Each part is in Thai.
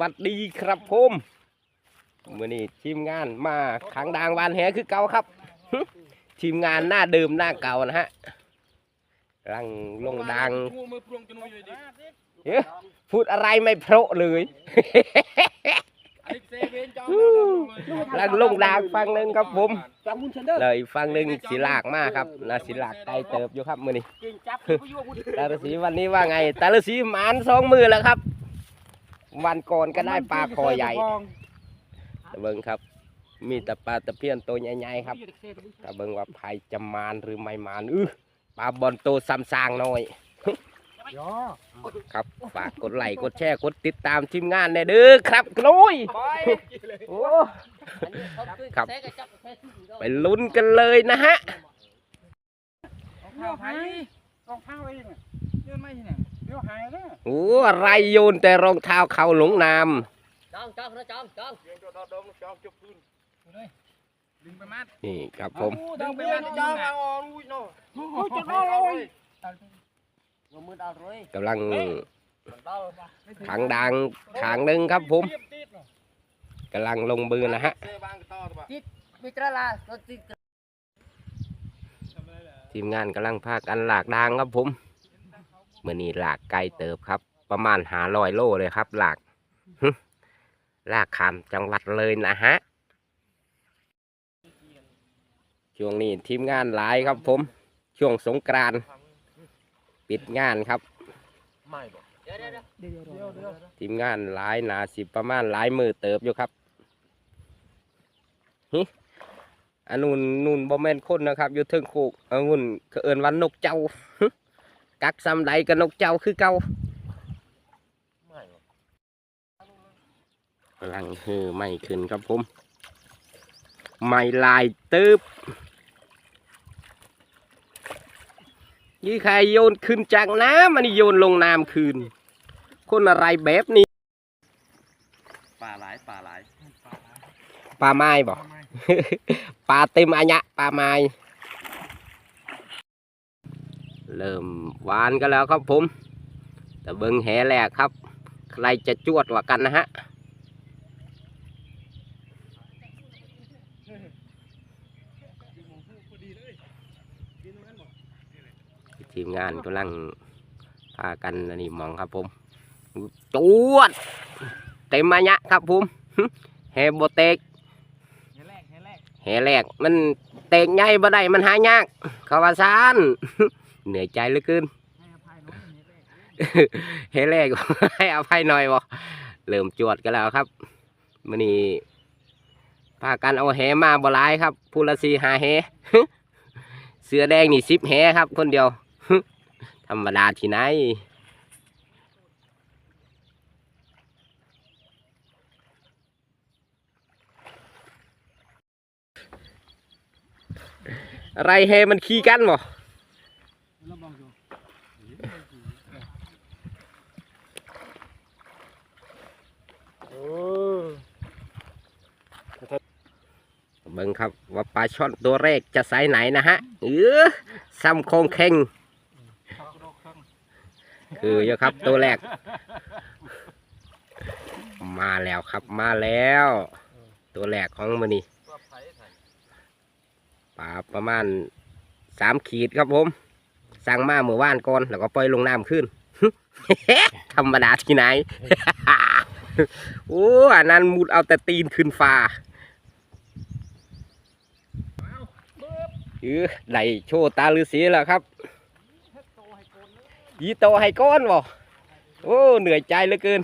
วัสดีครับผมมื่อนี้ทีมงานมาขังดางวานแหคือเก่าครับ ทีมงานหน้าเดิมหน้าเก่านะฮะรังลงดังเอ๊ะพูดอะไรไม่เพราะเลยรังลงดังฟังหนึ่งครับผม เลยฟังหนึ่งสีลากมากครับนาสีลากไกลเติบอยู่ครับมื่อนี้เก่งจับผู้ยั่วผู้ตาฤาษีวันนี้ว่าไงตาฤาษีหมานสองมือแล้วครับ วันก่อนก็ได้ปลาคอใหญ่แต่เบิ้งครับ มีแต่ปลาตะเพียนตัวใหญ่ๆครับแต่เบิ้งว่าไผจะมานหรือไม่มานอื้อปลาบอลโตซ้ำซางหน่อยย่อครับฝากกดไลค์กดแชร์กดติดตามทีมงานแน่เด้อครับกนุ้ยโอ้ครับ ไปลุ้นกันเลยนะฮะ ข้าวไผ่รองเท้าเองโยนไม่ใช่ไหมเดี๋ยวหายแล้วโอ้อะไรโยนแต่รองเท้าเขาหลงน้จองจองนะจองจองดึงไปมัดำนี่ครับผมดึงไปมัดจองเอาอุ้ยโน่โอ้ยจะรอเลยมือมือเอาเลยกำลังขังดังขางหนึ่งครับผม กำลังลงมือนะฮะมิตรลาตัวติด ทีมงานกำลังพากันหลากดางครับผมเมื่อนี้หลากไกลเติบครับ ประมาณหาลอยโลเลยครับ หลากหลากขามจังหวัดเลยนะฮะช่วงนี้ทีมงานหลายครับผม ช่วงสงกรานต์ปิดงานครับทีมงานหลายหนาสิประมาณหลายมือเติบอยู่ครับอันนูนนูนบ่แม่นคนนะครับอยู่เทิงโคกอันนูนเอิ้นวันนกเจ้า กักซ้ำใดกับนกเจ้าคือเก่ากำลังฮือไม่ขึ้นครับผม ไม่ลายตึบยี่ใครโยนขึ้นจากน้ำมันโยนลงน้ำคืน คนอะไรแบบนี้ป่าหลายป่าหลายปลาไม้บอกปลาเต็มอัญะปลาไม้ เริ่มหวานกันแล้วครับผม แต่เบิ้งแหแรกครับ ใครจะจวดกว่ากันนะฮะทีมงานกำลังพากันนนี่มองครับผมจวด เต็มอัญะครับผมแฮโบเตกแห่แรกแห่แรกแหแรกมันเตกใหญ่บ่ได้มันหายากเขาว่าซาน เหนื่อยใจเหลือเกินให้อภัยน้องแห่แรกแหแรกให้อภัยหน่อยบ่เริ่มจวดกันแล้วครับมื้อนี้พากันเอาแหมาบ่หลายครับผู้ละสี่หาแหเสือแดงนี่สิบแหครับ คนเดียวธรรมดาที่ไหนอะไรแหมันขี้กันบ่ เราบอกอยู่ เบิ่งครับ ว่าปลาช่อนตัวแรกจะไซส์ไหนนะฮะเออซ้ำโคงเข่งคือเยอะครับตัวแรก มาแล้วครับมาแล้ว ตัวแรกของมันนี่ปลาประมาณสามขีดครับผมสั่งมาเมื่อวานก่อนแล้วก็ปล่อยลงน้ำขึ้นธรรมดาที่ไหน โอ้อันนั้นมุดเอาแต่ตีนขึ้นฟ้า เออได้โชว์ตาฤาษีแล้วครับยีโตให้ก้อนบ่โอ้เหนื่อยใจเหลือเกิน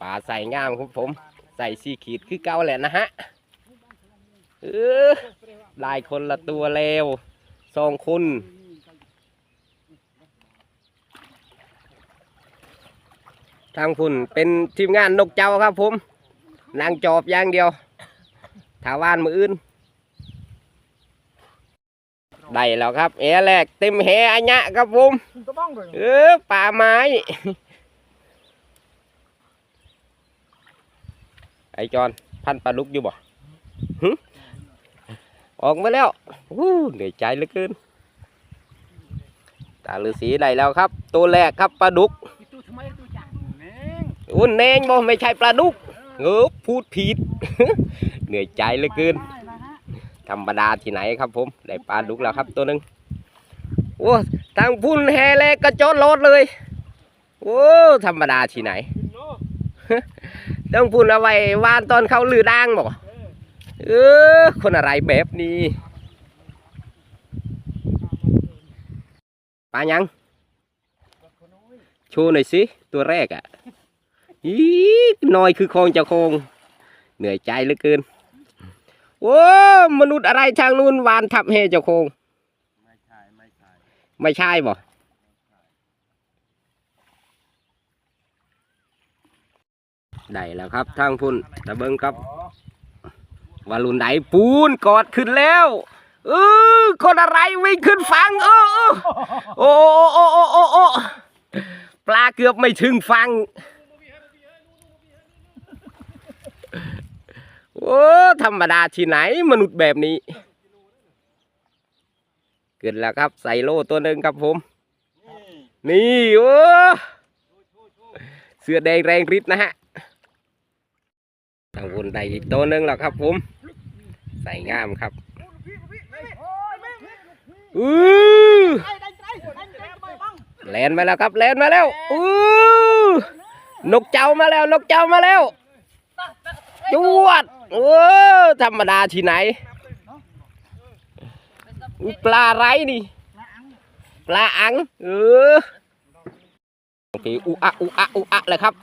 ป่าใส่งามครับผม ใส่สีขีดคือเก่าแหละนะฮะเออลายคนละตัวแล้วสองคนทางคุณเป็นทีมงานนกเจ้าครับผมนางจอบอย่างเดียวถาวานมืออื่น ได้แล้วครับแหแรกเต็มแหอัญญะครับผมคุณก็บ้องเลยเออป่าไม้ไอจอนพันปลาลุกอยู่บ่หึออกมาแล้ววู้เหนื่อยใจเหลือเกินตาฤาษีได้แล้วครับ ตัวแรกครับปลาดุกตู้ทำไมตู้จังเน่งอุ้นแนงบ่ไม่ใช่ปลาดุกเออพูดผิดเหนื่อยใจเหลือเกิน ธรรมดาที่ไหนครับ ผมได้ปลาดุกแล้วครับตัวหนึ่งโอ้ทางพุ่นแฮแลกระโจนโลดเลยโอ้ธรรมดาที่ไหนต้องพุ่นเอาไว้วานตอนเขาลือด่างบอกเออคนอะไรแบบนี้ปลายังโชว์หน่อยสิตัวแรกอะอีน้อยคือคองเจะคงเหนื่อยใจเหลือเกิน โอ้มนุษย์อะไรทางนู้นวานทับเฮเจ้าโคง ไม่ใช่ ไม่ใช่ ไม่ใช่บ่ได้แล้วครับทางพุ่นตะเบิงครับวาลุนไดปูนกอดขึ้นแล้วเออคนอะไรวิ่งขึ้นฟังเออเออโอ้โอ้โอ้โอ้โอ้ปลาเกือบไม่ถึงฟัง อ้ธรรมดาที่ไหนมนุษย์แบบนี้ เกิดแล้วครับใส่โล่ตัวหนึ่งครับผม นี่โอ้เสื้อแดงแรงฤทธิ์นะฮะทางวนได้อีกตัวหนึ่งแล้วครับผม ใส่งามครับอือแลนมาแล้วครับแลนมาแล้วอือนกเจ้ามาแล้ว นกเจ้ามาแล้ว จวดโอ้ธรรมดาที่ไหนปลาไรนี่ปลาอังเออโอเคอุอะอุอะอุอะเลยครับ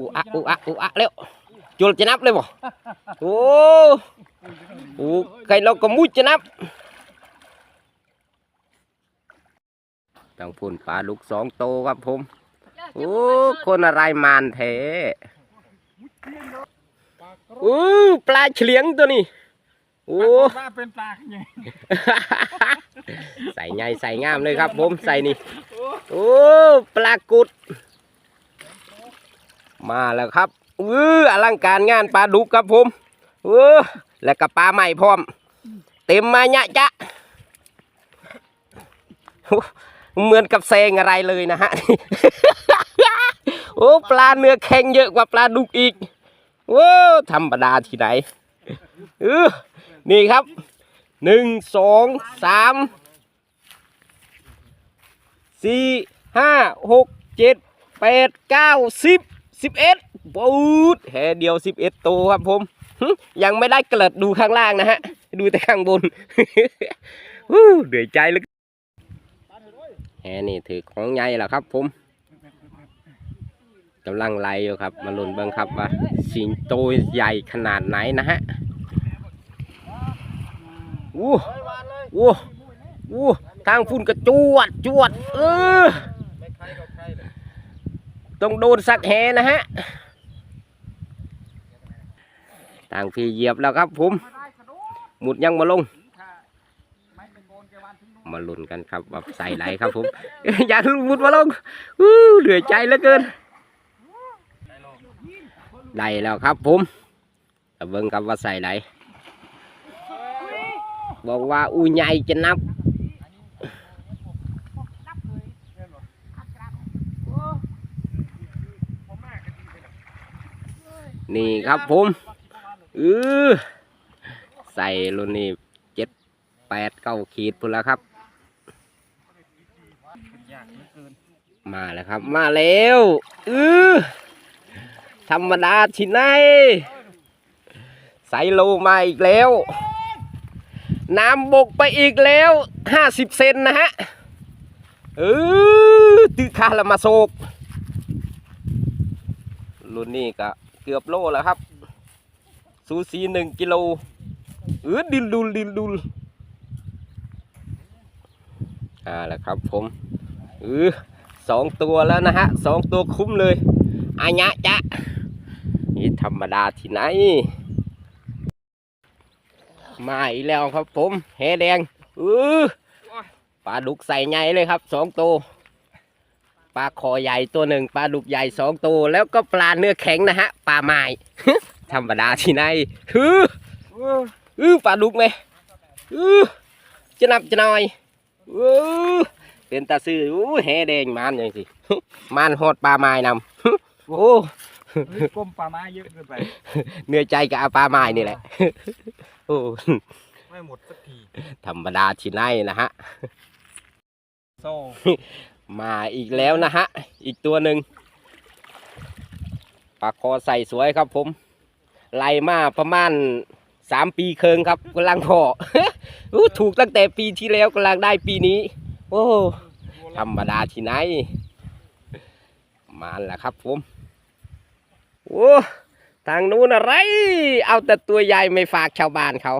อุอะอุอะอุอะแล้วจุลจะนับเลยบ่โอ้โอ้ใครเราก็มุดจะนับต้องพูนปลาลูกสองโตครับผมโอ้คนอะไรมานแท้โอ้ปลาเฉลียงตัวนี้โอ้ว่าเป็นปลาไงใส่ไงใส่งามเลยครับ ผมใส่นี่โอ้ปลากุด มาแล้วครับอืออลังการงานปลาดุกครับผมเออแล้วก็ปลาใหม่พร้อม เต็มมาเนี่ยจ๊ะโอ้เหมือนกับแซงอะไรเลยนะฮะ โอ้ปลาเนื้อแข็งเยอะกว่าปลาดุกอีกโอ้ธรรมดาที่ไหนเออนี่ครับหนึ่งสองสามสี่ห้าหกเจ็ดแปดเก้าสิบสิบเอ็ดบูดแห่เดียวสิบเอ็ดตัวครับผมยังไม่ได้เกลิดดูข้างล่างนะฮะ ดูแต่ข้างบนฮู้เดือดใจเลึกแห่นี่ถือของใหญ่แล้วครับผม กำลังไล่อยู่ครับ มาลุ้นเบิ่งครับว่าสิงโตใหญ่ขนาดไหนนะฮะอู้อู้อู้ทางฝุ่นกระจวดจวดเออต้องโดนสักแหนะฮะทางพี่เหยียบแล้วครับผมหมุดยังมาลง มาลุ้นกันครับว่าใส่ไหนครับผม อย่าหมุดมาลงอู้เหลือใจเหลือเกิน ได้แล้วครับผมเบิ่งครับว่าใส่ไหนบอกว่าอูใหญ่จะนับนี่ครับผมเออใส่รุ่นนี้เจ็ดแปดเก้าขีดพุ่นแล้วครับ มาแล้วครับ มาแล้วเออ ธรรมดาที่ไหนใส่โลมาอีกแล้ว น้ำบกไปอีกแล้วห้าสิบเซนนะฮะ เออตือคาละมาโศกรุ่นนี้ก็เกือบโลแล้วครับ สูสีหนึ่งกิโลเออดินดุลดินดุลอ่าแล้วครับผมเออสองตัวแล้วนะฮะสองตัวคุ้มเลยอายะจ๊ะ นี่ธรรมดาที่ไหน มาอีกแล้วครับผมแหแดงเออปลาดุกใส่ใหญ่เลยครับสองตัวปลาคอใหญ่ตัวหนึ่งปลาดุกใหญ่สองตัวแล้วก็ปลาเนื้อแข็งนะฮะปลาไม้ธรรมดาที่ไหนฮือฮือปลาดุกไหมฮือจะนับจะหน่อยอือเป็นตาซื้ออู้แหแดงมันอย่างสิมันหดปลาไม้นำโอ้ ก้มปลาไม้เยอะเกินไป เหนื่อยใจกับอาปลาไม้นี่แหละ โอ้ ไม่หมดสักที ธรรมดาที่ไหนนะฮะ โซ่ มาอีกแล้วนะฮะ อีกตัวหนึ่งปลาคอใส่สวยครับผม ไล่มาประมาณสามปีเคิงครับกำลังพออู้ถูกตั้งแต่ปีที่แล้วกำลังได้ปีนี้ โอ้ ธรรมดาที่ไหน มาแล้วครับผม โอ้ทางนู้นอะไร เอาแต่ตัวใหญ่ไม่ฝากชาวบ้านเขา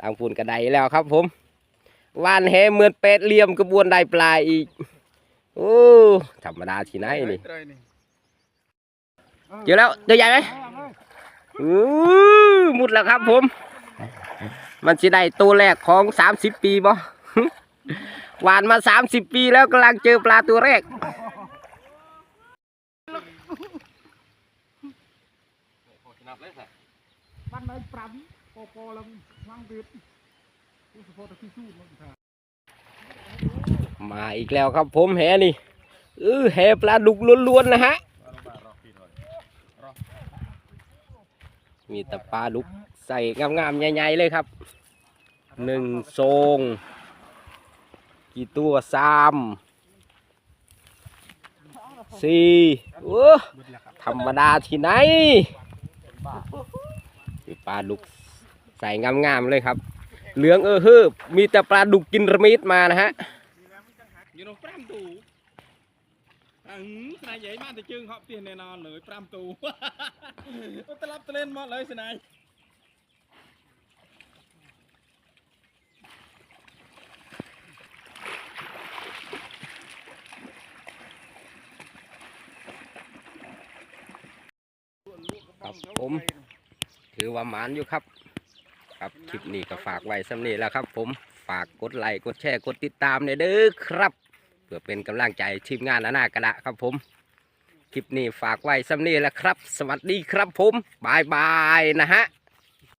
ทางพูนกระไดแล้วครับผมวานแหเหมือนเป็ดเลี่ยมกระบวนได้ปลายอีกโอ้ธรรมดาที่ไหนนี่เจอแล้วตัวใหญ่ไหมอู้มุดแล้วครับผม มันสิได้ตัวแรกของสามสิบปีบ่หวานมาสามสิบปีแล้วกำลังเจอปลาตัวแรก บ้านไหนปรำโปโปแล้ววางเดือดผู้สปอร์ตที่สู้มันค่ะมาอีกแล้วครับผมแหนี่เออแหปลาดุกล้วนๆนะฮะ มีแต่ปลาดุกใส่งามๆใหญ่ๆเลยครับหนึ่งทรงกี่ตัวสามสี่โอ้ธรรมดาที่ไหน ปลาดุกใส่งามๆเลยครับ เหลืองเออฮืบมีแต่ปลาดุกกินระมิดมานะฮะอยู่ตรงปรำตูอังสนายใหญ่มากแต่จึงเขาเปลี่ยนแน่นอนเลยปรำตูตะลับตะเล่นหมดเลยสนายครับผม ถือว่าหมานอยู่ครับ ครับคลิปนี้ก็ฝากไว้สำนี้แล้วครับ ผมฝากกดไลค์กดแชร์กดติดตามเนี่ยเด้อครับ เพื่อเป็นกำลังใจทีมงานอานากระดะครับผม คลิปนี้ฝากไว้สำนี้แล้วครับ สวัสดีครับผมบายบายนะฮะ